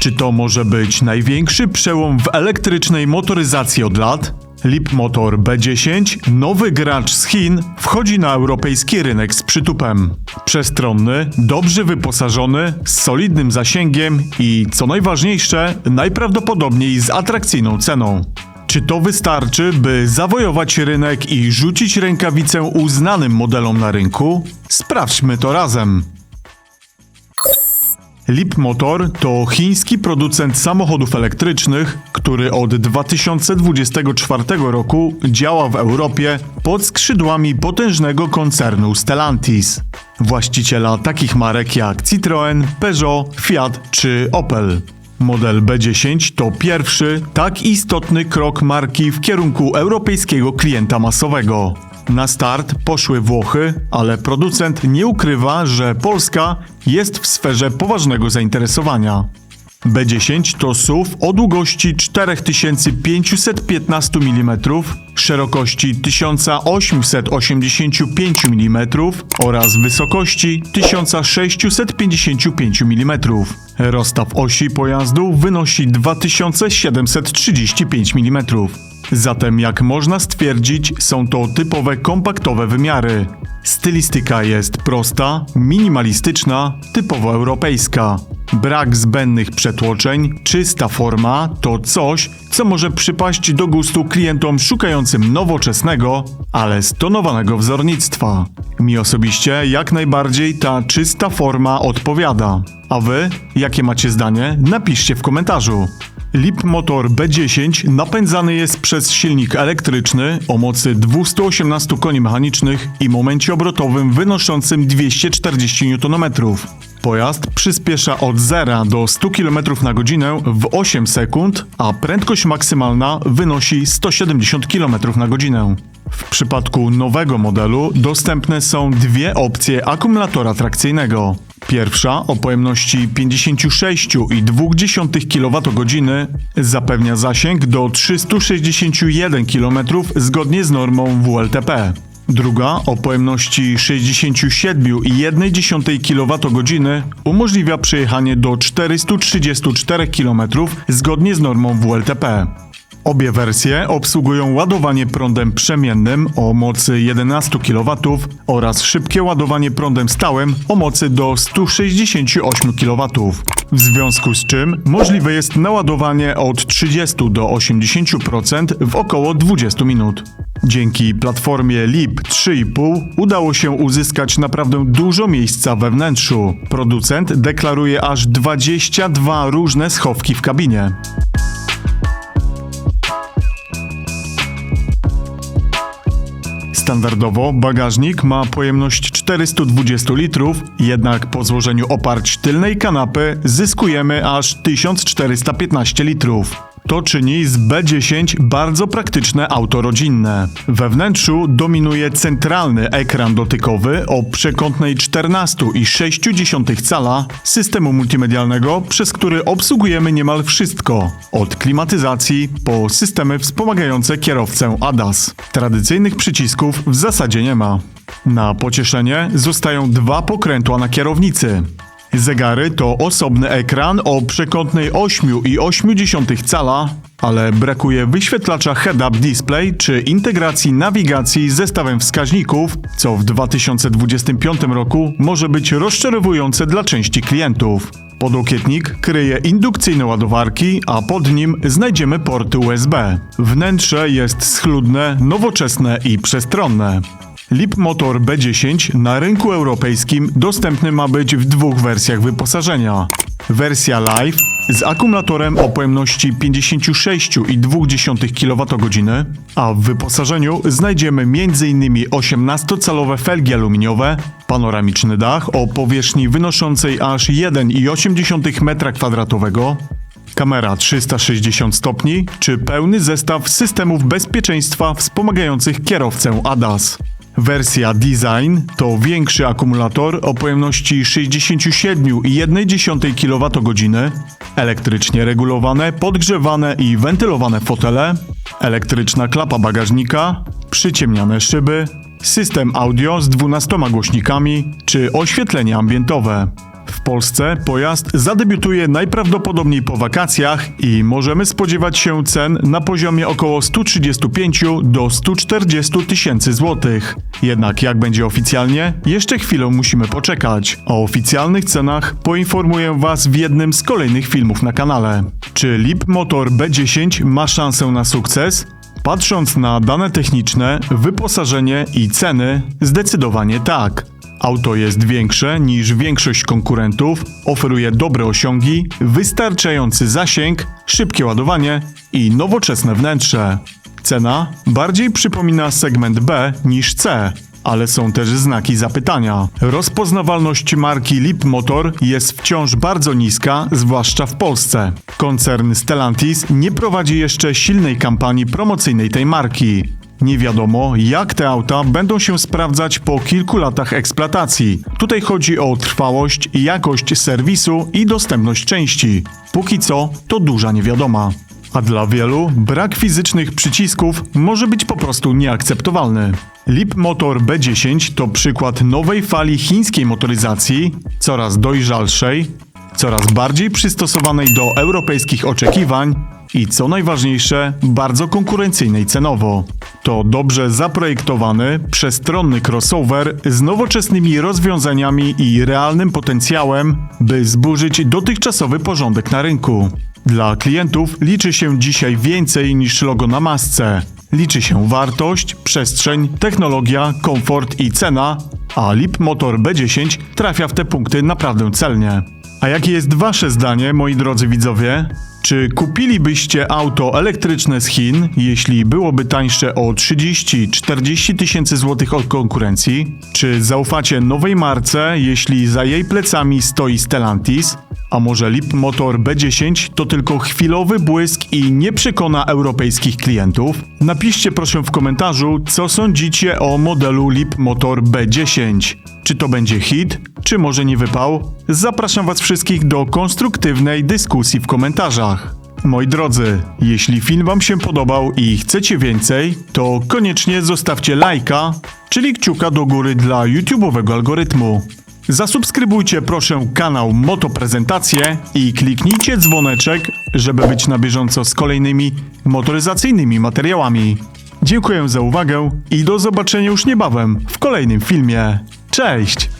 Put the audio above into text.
Czy to może być największy przełom w elektrycznej motoryzacji od lat? Lip Motor B10, nowy gracz z Chin, wchodzi na europejski rynek z przytupem. Przestronny, dobrze wyposażony, z solidnym zasięgiem i, co najważniejsze, najprawdopodobniej z atrakcyjną ceną. Czy to wystarczy, by zawojować rynek i rzucić rękawicę uznanym modelom na rynku? Sprawdźmy to razem. Lip Motor to chiński producent samochodów elektrycznych, który od 2024 roku działa w Europie pod skrzydłami potężnego koncernu Stellantis, właściciela takich marek jak Citroën, Peugeot, Fiat czy Opel. Model B10 to pierwszy tak istotny krok marki w kierunku europejskiego klienta masowego. Na start poszły Włochy, ale producent nie ukrywa, że Polska jest w sferze poważnego zainteresowania. B10 to SUV o długości 4515 mm, szerokości 1885 mm oraz wysokości 1655 mm. Rozstaw osi pojazdu wynosi 2735 mm. Zatem, jak można stwierdzić, są to typowe kompaktowe wymiary. Stylistyka jest prosta, minimalistyczna, typowo europejska. Brak zbędnych przetłoczeń, czysta forma to coś, co może przypaść do gustu klientom szukającym nowoczesnego, ale stonowanego wzornictwa. Mi osobiście jak najbardziej ta czysta forma odpowiada. A wy, jakie macie zdanie? Napiszcie w komentarzu. Lip Motor B10 napędzany jest przez silnik elektryczny o mocy 218 koni mechanicznych i momencie obrotowym wynoszącym 240 Nm. Pojazd przyspiesza od 0 do 100 km na godzinę w 8 sekund, a prędkość maksymalna wynosi 170 km na godzinę. W przypadku nowego modelu dostępne są dwie opcje akumulatora trakcyjnego. Pierwsza o pojemności 56,2 kWh zapewnia zasięg do 361 km zgodnie z normą WLTP. Druga o pojemności 67,1 kWh umożliwia przejechanie do 434 km zgodnie z normą WLTP. Obie wersje obsługują ładowanie prądem przemiennym o mocy 11 kW oraz szybkie ładowanie prądem stałym o mocy do 168 kW. W związku z czym możliwe jest naładowanie od 30 do 80% w około 20 minut. Dzięki platformie LIP 3,5 udało się uzyskać naprawdę dużo miejsca we wnętrzu. Producent deklaruje aż 22 różne schowki w kabinie. Standardowo bagażnik ma pojemność 420 litrów, jednak po złożeniu oparć tylnej kanapy zyskujemy aż 1415 litrów. To czyni z B10 bardzo praktyczne auto rodzinne. We wnętrzu dominuje centralny ekran dotykowy o przekątnej 14,6 cala systemu multimedialnego, przez który obsługujemy niemal wszystko, od klimatyzacji po systemy wspomagające kierowcę ADAS. Tradycyjnych przycisków w zasadzie nie ma. Na pocieszenie zostają dwa pokrętła na kierownicy. Zegary to osobny ekran o przekątnej 8,8 cala, ale brakuje wyświetlacza head-up display czy integracji nawigacji z zestawem wskaźników, co w 2025 roku może być rozczarowujące dla części klientów. Podłokietnik kryje indukcyjne ładowarki, a pod nim znajdziemy porty USB. Wnętrze jest schludne, nowoczesne i przestronne. Lip Motor B10 na rynku europejskim dostępny ma być w dwóch wersjach wyposażenia. Wersja Live z akumulatorem o pojemności 56,2 kWh, a w wyposażeniu znajdziemy m.in. 18-calowe felgi aluminiowe, panoramiczny dach o powierzchni wynoszącej aż 1,8 m2, kamera 360 stopni czy pełny zestaw systemów bezpieczeństwa wspomagających kierowcę ADAS. Wersja Design to większy akumulator o pojemności 67,1 kWh, elektrycznie regulowane, podgrzewane i wentylowane fotele, elektryczna klapa bagażnika, przyciemniane szyby, system audio z 12 głośnikami czy oświetlenie ambientowe. W Polsce pojazd zadebiutuje najprawdopodobniej po wakacjach i możemy spodziewać się cen na poziomie około 135 do 140 tysięcy złotych. Jednak jak będzie oficjalnie, jeszcze chwilę musimy poczekać. O oficjalnych cenach poinformuję Was w jednym z kolejnych filmów na kanale. Czy Lip Motor B10 ma szansę na sukces? Patrząc na dane techniczne, wyposażenie i ceny, zdecydowanie tak. Auto jest większe niż większość konkurentów, oferuje dobre osiągi, wystarczający zasięg, szybkie ładowanie i nowoczesne wnętrze. Cena bardziej przypomina segment B niż C, ale są też znaki zapytania. Rozpoznawalność marki Lip Motor jest wciąż bardzo niska, zwłaszcza w Polsce. Koncern Stellantis nie prowadzi jeszcze silnej kampanii promocyjnej tej marki. Nie wiadomo, jak te auta będą się sprawdzać po kilku latach eksploatacji. Tutaj chodzi o trwałość, jakość serwisu i dostępność części. Póki co, to duża niewiadoma. A dla wielu brak fizycznych przycisków może być po prostu nieakceptowalny. Lip Motor B10 to przykład nowej fali chińskiej motoryzacji, coraz dojrzalszej, coraz bardziej przystosowanej do europejskich oczekiwań i co najważniejsze, bardzo konkurencyjnej cenowo. To dobrze zaprojektowany, przestronny crossover z nowoczesnymi rozwiązaniami i realnym potencjałem, by zburzyć dotychczasowy porządek na rynku. Dla klientów liczy się dzisiaj więcej niż logo na masce. Liczy się wartość, przestrzeń, technologia, komfort i cena, a Lip Motor B10 trafia w te punkty naprawdę celnie. A jakie jest Wasze zdanie, moi drodzy widzowie? Czy kupilibyście auto elektryczne z Chin, jeśli byłoby tańsze o 30-40 tysięcy złotych od konkurencji? Czy zaufacie nowej marce, jeśli za jej plecami stoi Stellantis? A może Lip Motor B10 to tylko chwilowy błysk i nie przekona europejskich klientów? Napiszcie proszę w komentarzu, co sądzicie o modelu Lip Motor B10. Czy to będzie hit, czy może nie wypał? Zapraszam Was wszystkich do konstruktywnej dyskusji w komentarzach. Moi drodzy, jeśli film Wam się podobał i chcecie więcej, to koniecznie zostawcie lajka, czyli kciuka do góry dla YouTube'owego algorytmu. Zasubskrybujcie proszę kanał Moto Prezentacje i kliknijcie dzwoneczek, żeby być na bieżąco z kolejnymi motoryzacyjnymi materiałami. Dziękuję za uwagę i do zobaczenia już niebawem w kolejnym filmie. Cześć!